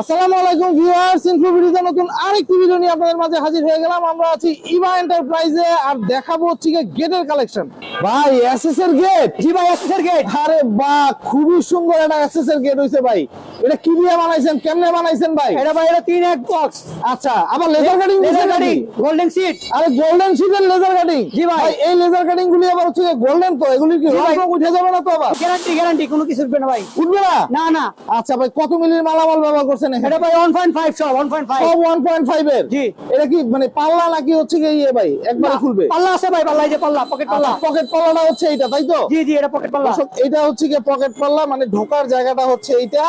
আসসালামু আলাইকুম viewers info ভিডিওতে নতুন আরেকটি ভিডিও নিয়ে আপনাদের মাঝে হাজির হয়ে গেলাম। আমরা আছি ইভা এন্টারপ্রাইজে আর দেখাবো হচ্ছে গেটের কালেকশন ভাই এসএস এর গেট জি ভাই এসএস এর গেট আরে বাহ খুবই সুন্দর একটা এসএস এর গেট হইছে ভাই। এটা কি দিয়ে বানাইছেন কেমনে বানাইছেন ভাই? এটা ভাই এটা তিন এক বক্স আচ্ছা আবার laser cutting laser cutting golden sheet আরে গোল্ডেন শিটের লেজার কাটিং জি ভাই। এই লেজার কাটিং গুলি আবার হচ্ছে গোল্ডেন তো এগুলি কি রং। উঠে যাবে না তো আবার? গ্যারান্টি গ্যারান্টি কোনো কিছু উঠবে না ভাই। উঠবে না? না না। আচ্ছা ভাই কত মিলির মালামাল ব্যবহার করছেন? এটা ভাই ওয়ান পয়েন্ট ফাইভ সব ওয়ান পয়েন্ট ফাইভ সব 1.5 এর? জি। এটা কি মানে পাল্লা নাকি হচ্ছে কি ইয়ে ভাই? একবারে খুলবে? পাল্লা আছে ভাই পাল্লা যে পাল্লা পকেট পাল্লা। পকেট পাল্লাটা হচ্ছে এইটা তাই তো? জি জি এটা পকেট পাল্লা। এটা হচ্ছে কি পকেট পাল্লা মানে ঢোকার জায়গাটা হচ্ছে এইটা।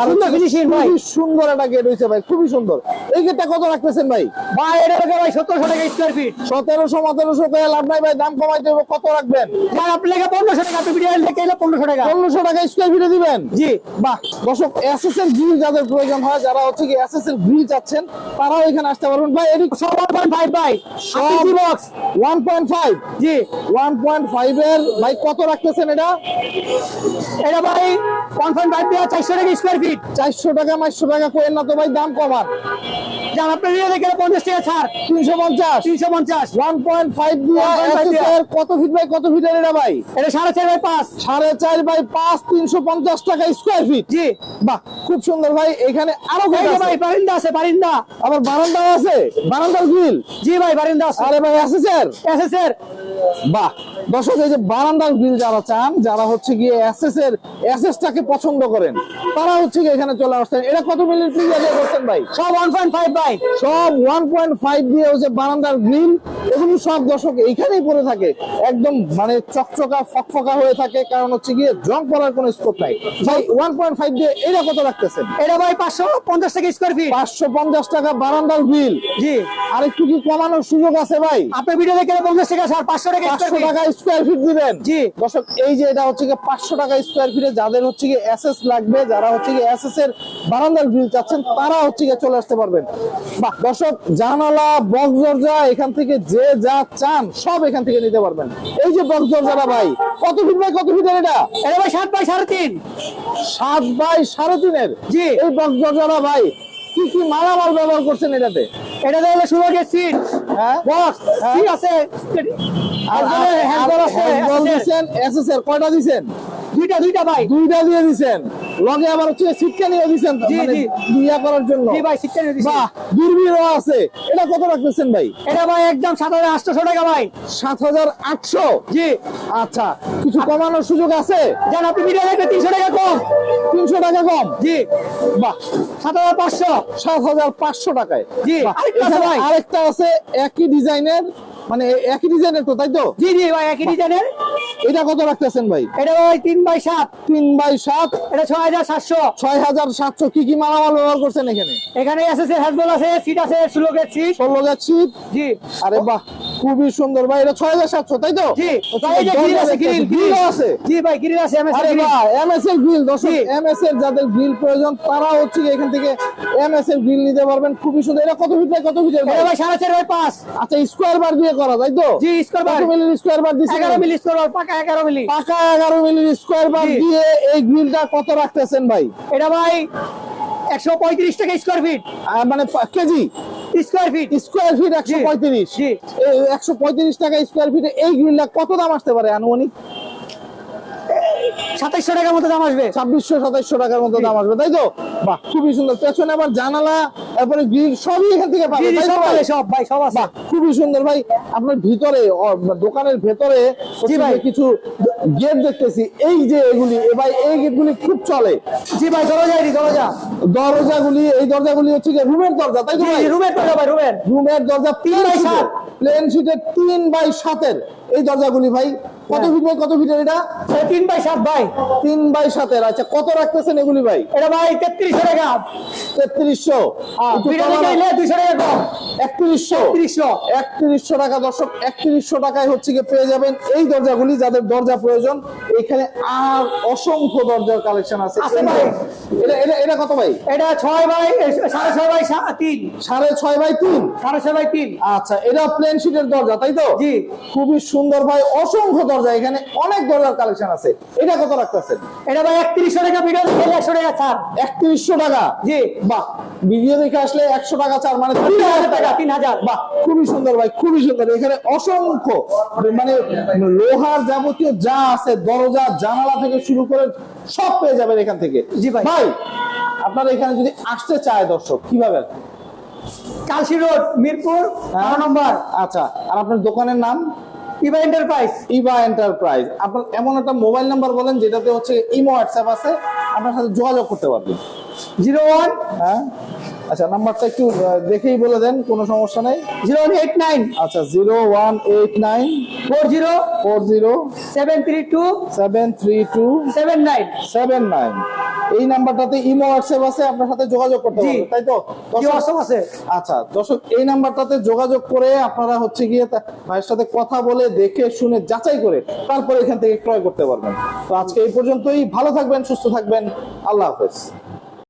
আর সুন্দর হচ্ছে ভাই। খুবই সুন্দর একটা গেট হইছে ভাই খুবই সুন্দর। এই গেটটা কত রাখতেছেন ভাই? ভাই এটা লাগে ভাই টাকা স্কোয়ার ফিট সতেরোশো মতেরোশো করে লাভ নাই ভাই দাম কমাইতে হবে কত রাখবেন? ভাই আপনি লাগে টাকা আপনি ভিডিও টাকা। পনেরোশো টাকা স্কোয়ার ফিটে দিবেন? জি। বাহ দর্শক গ্রিল যাদের প্রয়োজন হয় যারা হচ্ছে কি এসএস এর গ্রিল চাচ্ছেন তারাও এখানে আসতে পারবেন। ভাই এটি সব ওয়ান পয়েন্ট ফাইভ ভাই। সব বক্স ওয়ান পয়েন্ট ফাইভ জি। ওয়ান পয়েন্ট ফাইভ এর ভাই কত রাখতেছেন এটা? এটা ভাই ওয়ান পয়েন্ট ফাইভ দেওয়া চারশো টাকা স্কোয়ার ফিট চারশো টাকা পাঁচশো টাকা করেন না তো ভাই দাম কমান পঞ্চাশ টাকা ছাড়। তিনশো পঞ্চাশ। তিনশো পঞ্চাশ। ওয়ান পয়েন্ট ফাইভ দিয়ে 1.5 দিয়ে। SSR কত ফিট বাই কত ফিটের এটা ভাই? এটা সাড়ে চার বাই পাঁচ। সাড়ে চার বাই পাঁচ তিনশো পঞ্চাশ টাকা স্কোয়ার ফিট জি। বাহ খুব সুন্দর ভাই এখানে আরও। ভাই বারিন্দা আছে বারিন্দা। আবার বারান্দাও আছে? বারান্দার গ্রিল। জি ভাই বারিন্দা আছে। আরে ভাই আছে স্যার। বাহ দর্শক এই যে বারান্দার গ্রিল যারা চান যারা হচ্ছে গিয়ে এসএস এর এসএস টাকে পছন্দ করেন তারা হচ্ছে গিয়ে এখানে চলে আসছেন। এটা কত মিনিট প্লিজ আগে করছেন ভাই? সব ওয়ান পয়েন্ট ফাইভ ভাই। সব ওয়ান পয়েন্ট ফাইভ দিয়ে হচ্ছে বারান্দার গ্রিল এগুলো সব দর্শক এইখানেই পড়ে থাকে। একদম মানে চকচকা ফকফকা হয়ে থাকে কারণ হচ্ছে গিয়ে জং পড়ার কোনো স্কোপ নাই। ভাই ওয়ান পয়েন্ট ফাইভ দিয়ে এটা কত রাখতেছেন? এটা ভাই পাঁচশো পঞ্চাশ টাকা স্কোয়ার ফিট পাঁচশো পঞ্চাশ টাকা বারান্দার গ্রিল। জি। আর একটু কি কমানোর সুযোগ আছে ভাই? আপনি ভিডিও দেখে পঞ্চাশ টাকা ছাড় পাঁচশো টাকা পাঁচশো স্কোয়ার ফিট টাকা স্কোয়ার ফিট দিবেন? জি। দর্শক এই যে এটা হচ্ছে গিয়ে পাঁচশো টাকা স্কোয়ার ফিটে যাদের হচ্ছে গিয়ে এসএস লাগবে যারা হচ্ছে গিয়ে এসএস এর বারান্দার গ্রিল চাচ্ছেন তারা হচ্ছে গিয়ে চলে আসতে পারবেন। বাহ দর্শক জানালা বক্স দরজা এখান থেকে যে যা চান সব এখান থেকে নিতে পারবেন। এই যে বক্স দরজাটা ভাই কত ফিট বাই কত ফিটের এটা? এটা ভাই সাত বাই সাড়ে তিন। সাত বাই সাড়ে তিনের? জি। এই বক্স দরজাটা ভাই কি কি মালামাল ব্যবহার করছেন এটাতে? এটা হলো ষোলো গেট সিট বক্স। আছে? আর হ্যান্ডেল আছে হ্যান্ডবল SSR দিছেন? কয়টা দিছেন? দুইটা দুইটা ভাই। দুইটা দিয়ে দিছেন। লগে আবার হচ্ছে সিটকা নিয়ে মানে জি। করার জন্য। জি ভাই সিটটা নিয়ে বাহ দূরবীনও আছে। এটা কত রাখতেছেন ভাই? এটা ভাই একদম টাকা ভাই। সাত হাজার আটশো? জি। আচ্ছা কিছু কমানোর সুযোগ আছে? যান আপনি তিনশো টাকা কম। তিনশো টাকা কম? জি। বাহ। সাত হাজার পাঁচশো। সাত হাজার পাঁচশো টাকায়। জি, আরেকটা আছে আছে একই ডিজাইনের মানে একই ডিজাইনের তো তাই তো? জি জি ভাই একই ডিজাইনের। এটা কত রাখতেছেন ভাই? এটা ভাই তিন বাই সাত। তিন বাই সাত? এটা ছয় হাজার সাতশো। ছয় হাজার সাতশো। কি কি মালামাল ব্যবহার করছেন এখানে? এখানে এর হ্যান্ডবল আছে সিট আছে ষোলো গেট সিট ষোলো যাচ্ছি জি। আরে বাহ। খুবই সুন্দর ভাই এটা ছয় হাজার সাতশো তাই তো? জি আচ্ছা, এই যে গ্রিল আছে গ্রিল গ্রিল গ্রিল আছে। জি ভাই গ্রিল আছে এমএস গ্রিল বাহ এমএস এর গ্রিল দর্শক জি। যাদের গ্রিল প্রয়োজন তারা হচ্ছে এখান থেকে এমএস গ্রিল নিতে পারবেন। খুবই সুন্দর। এটা কত ফিট কত ফিটের ভাই? সাড়ে চার বাই পাঁচ। আচ্ছা স্কোয়ার বার দিয়ে করা তাই তো? জি স্কোয়ার কত বার মিলির স্কোয়ার বার দিচ্ছেন? এগারো মিলি স্কোয়ার পাকা এগারো মিলি। পাকা এগারো স্কোয়ার বার দিয়ে এই গ্রিলটা কত রাখতেছেন ভাই? এটা ভাই একশো পঁয়ত্রিশ টাকা স্কোয়ার ফিট মানে KG? Square feet square feet একশো পঁয়ত্রিশ। একশো পঁয়ত্রিশ টাকা স্কোয়ার ফিটে এই গ্রিলটা কত দাম আসতে পারে আনুমানিক? সাতাইশশো টাকার মতো দাম আসবে। ছাব্বিশশো সাতাইশশো টাকার মতো দাম আসবে তাই তো? বাহ খুবই সুন্দর। পেছনে আবার জানালা তারপরে গ্রিল সবই এখান থেকে তো সব ভাই? সব ভাই সব আছে। খুবই সুন্দর ভাই। আপনার ভিতরে দোকানের ভেতরে। যে কিছু গেট দেখতেছি। এই যে এগুলি ভাই এই গেটগুলি খুব চলে। জি ভাই দরজা এটি দরজা। দরজাগুলি এই দরজাগুলি হচ্ছে কি রুমের দরজা তাই তো ভাই? রুমের দরজা ভাই রুমের। রুমের দরজা তিন বাই বাই সাত। সাত প্লেন শিটের তিন বাই সাতের এই দরজাগুলি ভাই। কত হ্যাঁ। ফিট বাই কত ফিটের এটা? তিন বাই সাত ভাই। তিন বাই সাতের আচ্ছা কত রাখতেছেন এগুলি ভাই? এটা ভাই তেত্রিশশো টাকা। তেত্রিশশো? দুইশো টাকা কম। একত্রিশশো? একত্রিশশো। টাকা দর্শক একত্রিশশো টাকায় হচ্ছে গিয়ে পেয়ে যাবেন এই দরজাগুলি যাদের দরজা প্রয়োজন। এখানে আর অসংখ্য দরজার কালেকশন আছে। এটা এটা এটা কত ভাই? এটা ছয় বাই সাড়ে ছয় বাই তিন। সাড়ে ছয় বাই তিন? সাড়ে ছয় বাই তিন। আচ্ছা এটা প্লেন শিটের দরজা তাই তো? জি। খুবই সুন্দর সুন্দর ভাই অসংখ্য দরজা। এখানে অনেক দরজার কালেকশন আছে। এটা কত রাখতেছেন এটা ভাই একত্রিশশো টাকা ভিডিও একশো টাকা ছাড়। একত্রিশশো টাকা? জি। বাহ। ভিডিও দেখে আসলে একশো টাকা চার মানে তিন হাজার টাকা তিন হাজার। বাহ খুবই সুন্দর ভাই খুবই সুন্দর। এখানে অসংখ্য মানে লোহার যাবতীয় যা আছে দরজা জানালা থেকে শুরু করে সব পেয়ে যাবেন এখান থেকে। জি ভাই। ভাই আপনারা এখানে যদি আসতে চায় দর্শক কীভাবে? কালসি রোড মিরপুর বারো নম্বর। আচ্ছা আর আপনার দোকানের নাম? ইভা এন্টারপ্রাইজ ইভা এন্টারপ্রাইজ আপনার এমন একটা মোবাইল নাম্বার বলেন যেটাতে হচ্ছে ইমো হোয়াটসঅ্যাপ আছে আপনার সাথে যোগাযোগ করতে পারবেন। জিরো ওয়ান হ্যাঁ? আচ্ছা নাম্বারটা একটু দেখেই বলে দেন কোনো সমস্যা নেই। জিরো ওয়ান এইট নাইন আচ্ছা zero one eight nine four zero four zero seven three two seven three two seven nine seven nine এই নাম্বারটাতে ইমো হোয়াটসঅ্যাপ আছে আপনার সাথে যোগাযোগ করতে পারবেন তাই তো? অসম আছে। আচ্ছা দর্শক এই নাম্বারটাতে যোগাযোগ করে আপনারা হচ্ছে গিয়ে ভাইয়ের সাথে কথা বলে দেখে শুনে যাচাই করে তারপরে এখান থেকে ক্রয় করতে পারবেন। তো আজকে এই পর্যন্তই। ভালো থাকবেন সুস্থ থাকবেন। আল্লাহ হাফেজ।